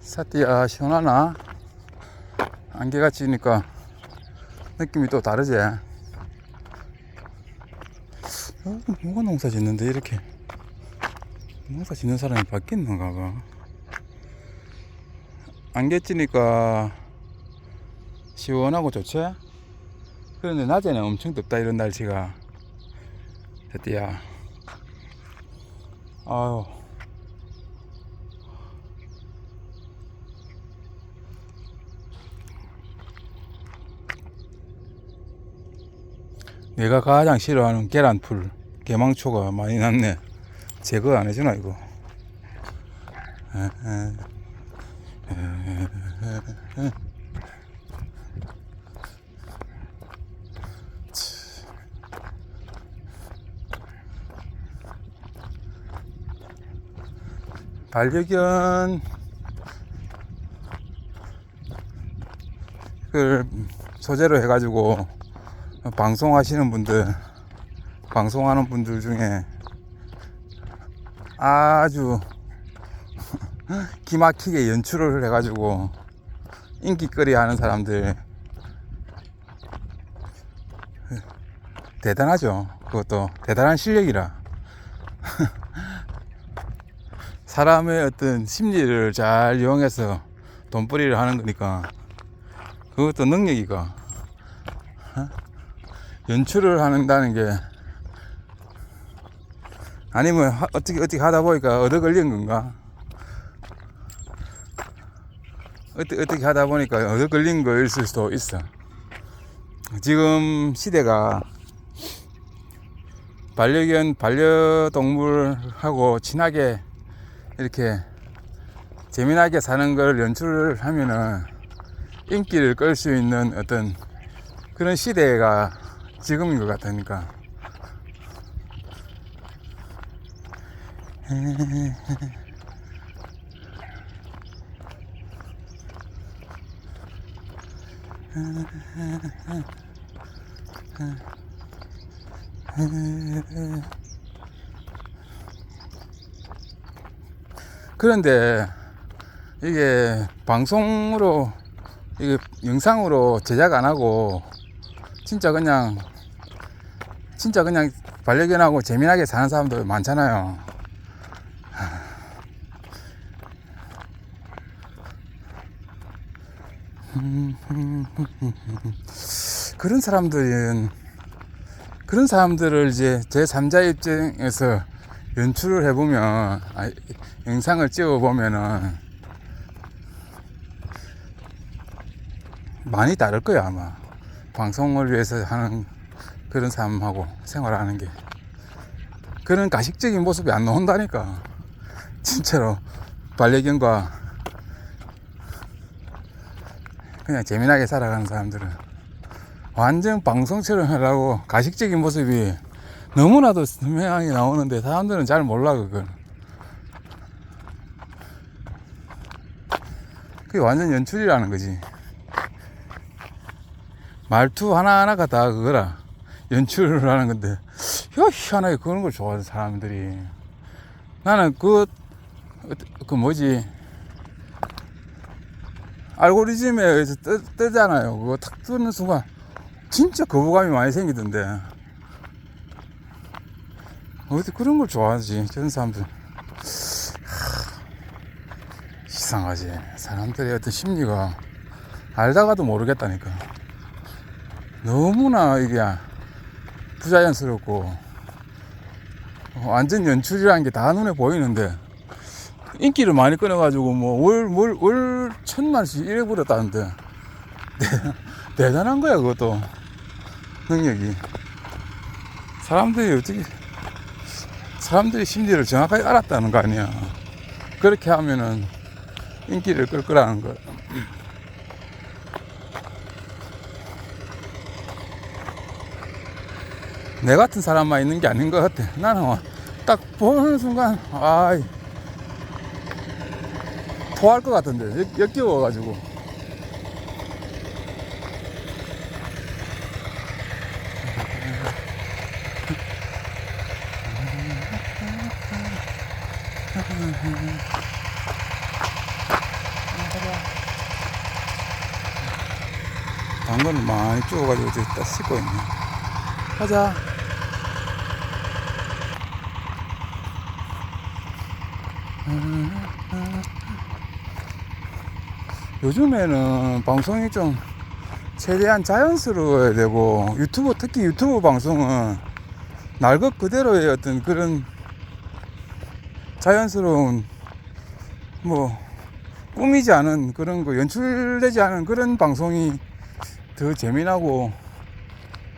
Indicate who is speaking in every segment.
Speaker 1: 사띠야 시원하나? 안개가 지니까 느낌이 또 다르지? 어, 뭐가 농사 짓는데 이렇게 농사 짓는 사람이 바뀌는가 봐 안개 찌니까 시원하고 좋지? 그런데 낮에는 엄청 덥다 이런 날씨가 사띠야 아유. 내가 가장 싫어하는 계란풀 개망초가 많이 났네. 제거 안 해주나 이거 반려견 그 소재로 해가지고 방송하시는 분들 방송하는 분들 중에 아주 기막히게 연출을 해가지고 인기거리 하는 사람들. 대단하죠. 그것도 대단한 실력이라 사람의 어떤 심리를 잘 이용해서 돈벌이를 하는 거니까 그것도 능력이가 연출을 한다는 게 아니면 하- 어떻게 어떻게 하다 보니까 얻어 걸린 건가? 어떻게 어떻게 하다 보니까 얻어 걸린 거일 수도 있어. 지금 시대가 반려견 반려동물하고 친하게 이렇게 재미나게 사는 걸 연출을 하면은 인기를 끌 수 있는 어떤 그런 시대가 지금인 것 같으니까. 그런데 이게 방송으로 이게 영상으로 제작 안 하고 진짜 그냥 진짜 그냥 반려견하고 재미나게 사는 사람들 많잖아요. 그런 사람들은 그런 사람들을 이제 제 3자 입장에서 연출을 해보면 아, 영상을 찍어보면은 많이 다를 거야 아마. 방송을 위해서 하는 그런 사람하고 생활하는 게. 그런 가식적인 모습이 안 나온다니까. 진짜로. 반려견과 그냥 재미나게 살아가는 사람들은 완전 방송처럼 하려고 가식적인 모습이 너무나도 선명하게 나오는데 사람들은 잘 몰라 그걸 그게 완전 연출이라는 거지. 말투 하나하나가 다 그거라. 연출을 하는 건데. 야 희한하게 그런 걸 좋아하는 사람들이. 나는 그, 그 뭐지? 알고리즘에 의해서 뜨, 뜨잖아요. 그거 탁 뜨는 순간 진짜 거부감이 많이 생기던데. 어디 그런 걸 좋아하지? 저런 사람들 하, 이상하지. 사람들의 어떤 심리가 알다가도 모르겠다니까. 너무나 이게 부자연스럽고 완전 연출이라는 게 다 눈에 보이는데 인기를 많이 끊어가지고 뭐월월월 천만씩 이래 버렸다는데 대단한 거야 그것도. 능력이. 사람들이 어떻게 사람들이 심리를 정확하게 알았다는 거 아니야. 그렇게 하면은 인기를 끌 거라는 거. 내 같은 사람만 있는 게 아닌 것 같아. 나는 뭐 딱 보는 순간, 아, 토할 것 같은데. 역겨워가지고. 당근을 많이 쪼가지고 저기 딱 씻고 있네. 가자. 요즘에는 방송이 좀 최대한 자연스러워야 되고 유튜브 특히 유튜브 방송은 날 것 그대로의 어떤 그런 자연스러운 뭐 꾸미지 않은 그런 거 연출되지 않은 그런 방송이 더 재미나고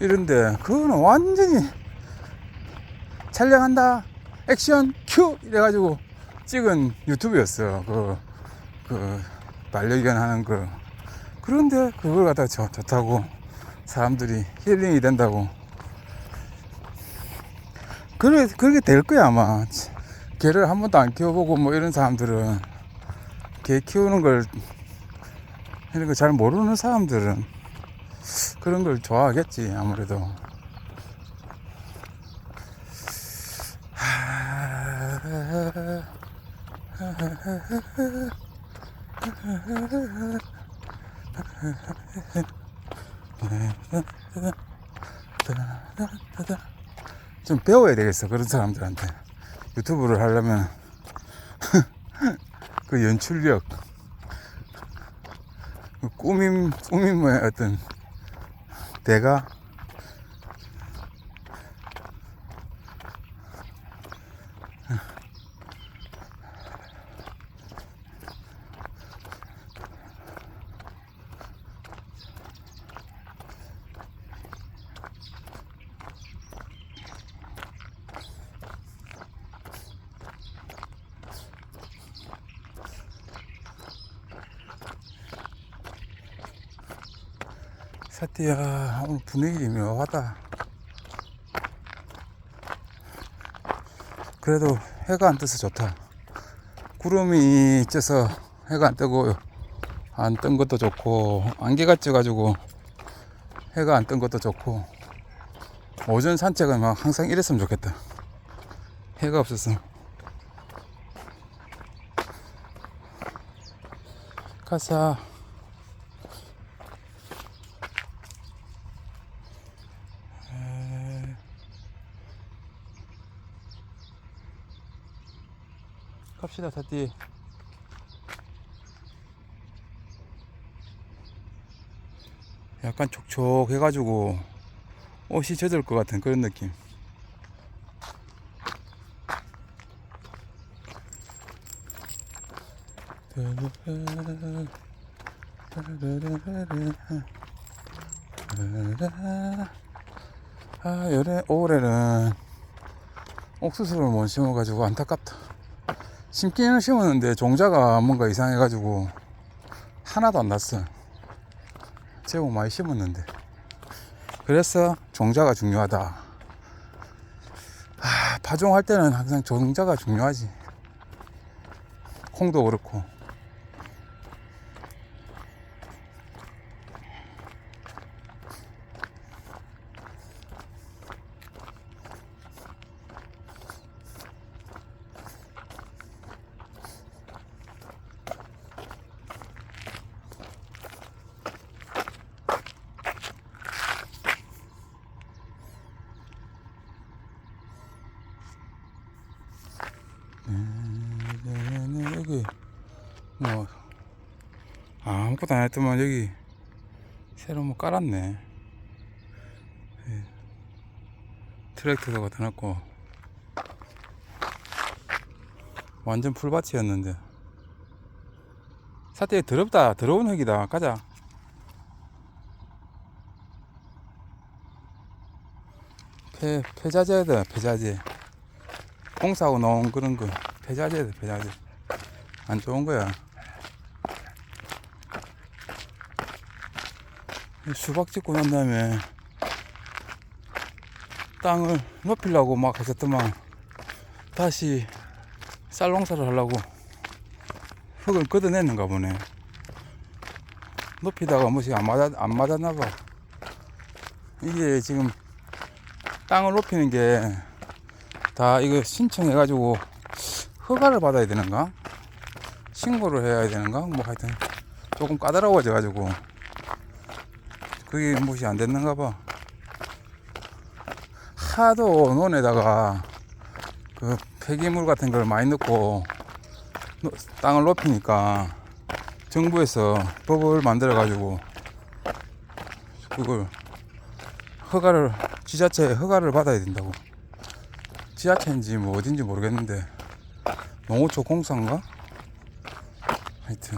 Speaker 1: 이런데 그거는 완전히 촬영한다 액션 큐! 이래가지고 찍은 유튜브였어. 그, 그 반려견 하는 거. 그런데 그걸 갖다 좋, 좋다고 사람들이 힐링이 된다고. 그래, 그렇게 될 거야 아마. 개를 한 번도 안 키워보고 뭐 이런 사람들은. 개 키우는 걸 이런 거 잘 모르는 사람들은 그런 걸 좋아하겠지 아무래도. 좀 배워야 되겠어 그런 사람들한테. 유튜브를 하려면 그 연출력 그 꾸밈 꾸밈의 어떤 대가 사티야 오늘 분위기 묘하다. 그래도 해가 안 떠서 좋다. 구름이 쪄서 해가 안 뜨고 안 뜬 것도 좋고 안개가 쪄가지고 해가 안 뜬 것도 좋고 오전 산책은 막 항상 이랬으면 좋겠다. 해가 없었어 가자 갑시다 사띠 약간 촉촉해가지고 옷이 젖을 것 같은 그런 느낌. 아 열에 올해는 옥수수를 못 심어가지고 안타깝다 심기는 심었는데 종자가 뭔가 이상해가지고 하나도 안 났어. 제법 많이 심었는데. 그래서 종자가 중요하다. 아, 파종할 때는 항상 종자가 중요하지. 콩도 그렇고. 네, 네, 여기 뭐 아무것도 안 했더만 여기 새로 뭐 깔았네. 예. 트랙터도 갖다 놨고 완전 풀밭이었는데. 사태 더럽다 더러운 흙이다. 가자. 폐, 폐자재다 폐자재. 공사하고 나온 그런 거. 폐자재다 폐자재. 안 좋은 거야 수박 짓고 난 다음에 땅을 높이려고 막 하셨더만 다시 쌀농사를 하려고 흙을 걷어냈는가 보네 높이다가 뭐지 안 맞아 안 맞았나 봐 이게 지금 땅을 높이는 게 다 이거 신청해 가지고 허가를 받아야 되는가? 신고를 해야 되는가? 뭐 하여튼 조금 까다로워져 가지고 그게 무엇이 안 됐는가 봐. 하도 논에다가 그 폐기물 같은 걸 많이 넣고 노- 땅을 높이니까 정부에서 법을 만들어 가지고 그걸 허가를 지자체에 허가를 받아야 된다고 지자체인지 뭐 어딘지 모르겠는데 농어촌 공사인가? 하여튼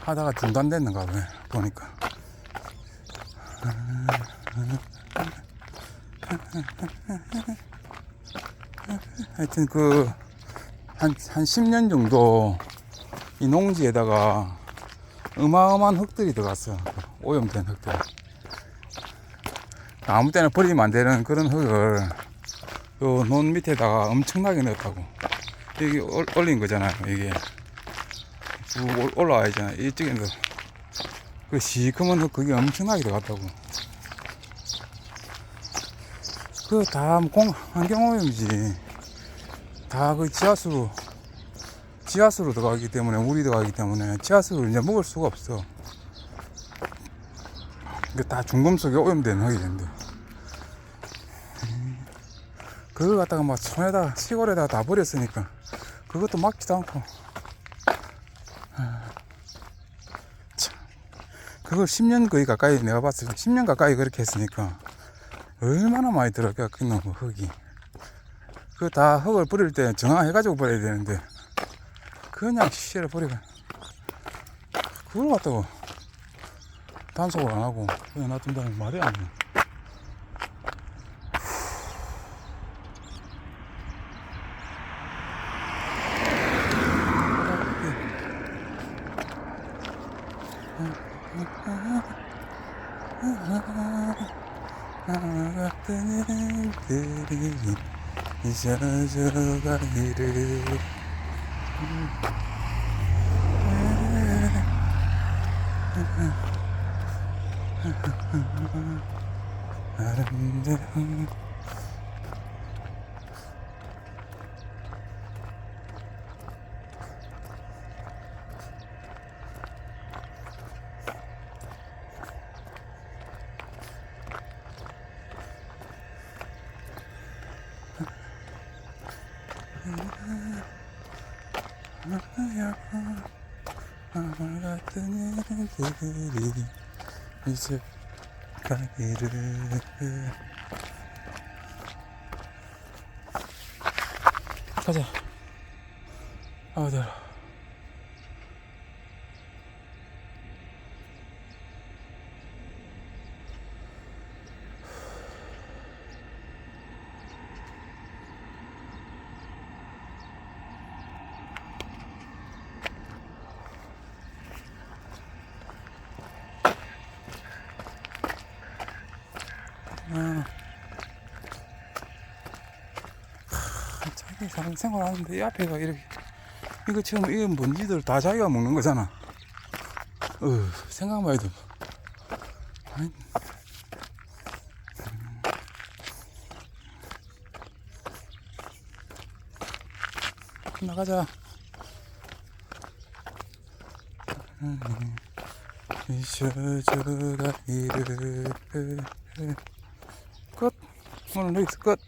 Speaker 1: 하다가 중단됐는가 보네 보니까 하여튼 그 한, 한 10년 정도 이 농지에다가 어마어마한 흙들이 들어갔어. 오염된 흙들. 아무 때나 버리면 안 되는 그런 흙을 요 논 밑에다가 엄청나게 넣었다고. 여기 올- 올린 거잖아요, 이게. 쭉 올- 올라와 있잖아. 이쪽에도. 그 시커먼 흙 그게 엄청나게 들어갔다고. 그다 공, 환경오염이지. 다 그 지하수로 지하수로 들어가기 때문에 물이 들어가기 때문에 지하수를 이제 먹을 수가 없어. 이게 다 중금속에 오염된 흙이는데 그걸 갖다가 막 손에다 시골에다가 다 버렸으니까 그것도 막지도 않고. 아, 참. 그걸 10년 거의 가까이 내가 봤을 때 10년 가까이 그렇게 했으니까 얼마나 많이 들어가 그 놈의 흙이. 그 다 흙을 버릴 때 정화해가지고 버려야 되는데 그냥 시체를 버리고 그걸 갖다가 단속을 안 하고 그냥 놔둔다는 말이 아니야 들이 잊어져가기를. 아름다운 같은 애들이 이제 가기를. 가자. 아우들. 자기 사람 생활하는데 이 앞에가 이렇게 이거 지금 이거 먼지들 다 자기가 먹는 거잖아. 어 생각만 해도 아이. 나가자. 잊어져가기를 끝. 오늘 여기서 끝.